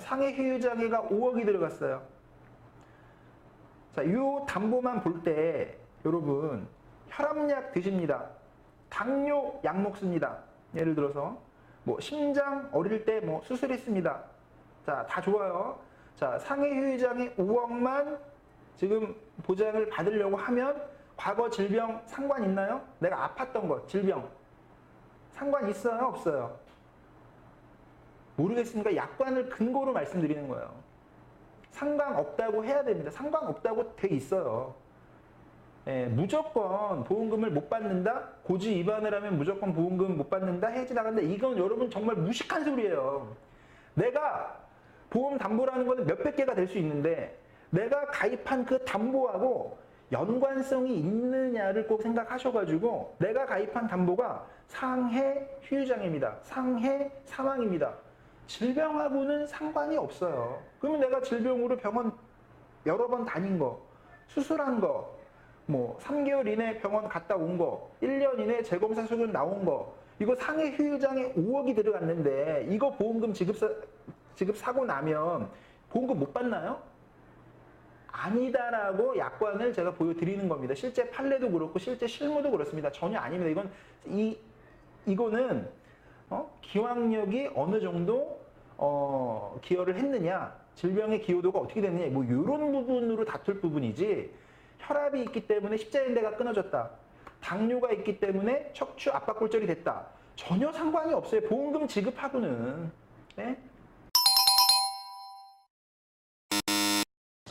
상해 휴유장애가 5억이 들어갔어요. 자, 이 담보만 볼 때 여러분 혈압약 드십니다. 당뇨 약 먹습니다. 예를 들어서 뭐 심장 어릴 때 뭐 수술했습니다. 자, 다 좋아요. 자, 상해 휴유장애 5억만 지금 보장을 받으려고 하면 과거 질병 상관 있나요? 내가 아팠던 거 질병 상관 있어요? 없어요? 모르겠으니까 약관을 근거로 말씀드리는 거예요. 상관 없다고 해야 됩니다. 상관 없다고 돼 있어요. 예, 무조건 보험금을 못 받는다? 고지 위반을 하면 무조건 보험금 못 받는다? 해지 나간다? 이건 여러분 정말 무식한 소리예요. 내가 보험 담보라는 거는 몇백 개가 될 수 있는데 내가 가입한 그 담보하고 연관성이 있느냐를 꼭 생각하셔가지고 내가 가입한 담보가 상해 휴유장애입니다. 상해 사망입니다. 질병하고는 상관이 없어요. 그러면 내가 질병으로 병원 여러 번 다닌 거, 수술한 거, 뭐 3개월 이내 병원 갔다 온 거, 1년 이내 재검사 수준 나온 거, 이거 상해 휴유장에 5억이 들어갔는데 이거 보험금 지급 사, 지급 사고 나면 보험금 못 받나요? 아니다라고 약관을 제가 보여드리는 겁니다. 실제 판례도 그렇고 실제 실무도 그렇습니다. 전혀 아닙니다. 이건 이 이거는 어? 기왕력이 어느 정도 어, 기여를 했느냐, 질병의 기여도가 어떻게 됐느냐, 뭐 이런 부분으로 다툴 부분이지. 혈압이 있기 때문에 십자인대가 끊어졌다. 당뇨가 있기 때문에 척추 압박골절이 됐다. 전혀 상관이 없어요. 보험금 지급하고는.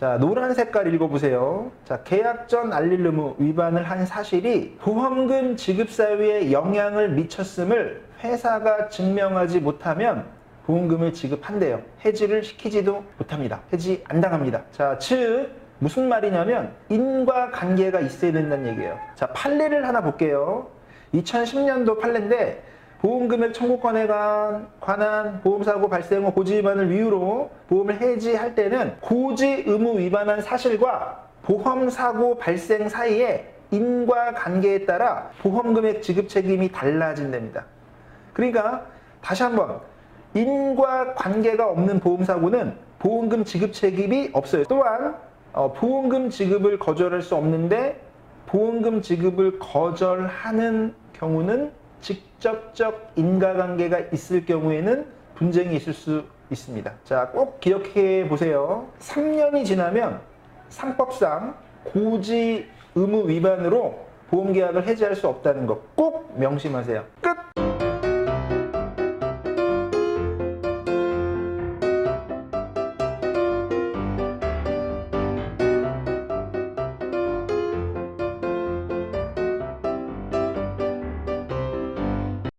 자, 노란 색깔 읽어보세요. 자, 계약 전 알릴 의무 위반을 한 사실이 보험금 지급 사유에 영향을 미쳤음을 회사가 증명하지 못하면 보험금을 지급한대요. 해지를 시키지도 못합니다. 해지 안 당합니다. 자, 즉 무슨 말이냐면 인과 관계가 있어야 된다는 얘기예요. 자, 판례를 하나 볼게요. 2010년도 판례인데 보험금액 청구권에 관- 관한 보험사고 발생 후 고지 위반을 이유로 보험을 해지할 때는 고지 의무 위반한 사실과 보험사고 발생 사이에 인과관계에 따라 보험금액 지급 책임이 달라진답니다. 그러니까 다시 한번 인과관계가 없는 보험사고는 보험금 지급 책임이 없어요. 또한 어, 보험금 지급을 거절할 수 없는데 보험금 지급을 거절하는 경우는 직접적 인과관계가 있을 경우에는 분쟁이 있을 수 있습니다. 자, 꼭 기억해 보세요. 3년이 지나면 상법상 고지 의무 위반으로 보험계약을 해지할 수 없다는 거 꼭 명심하세요.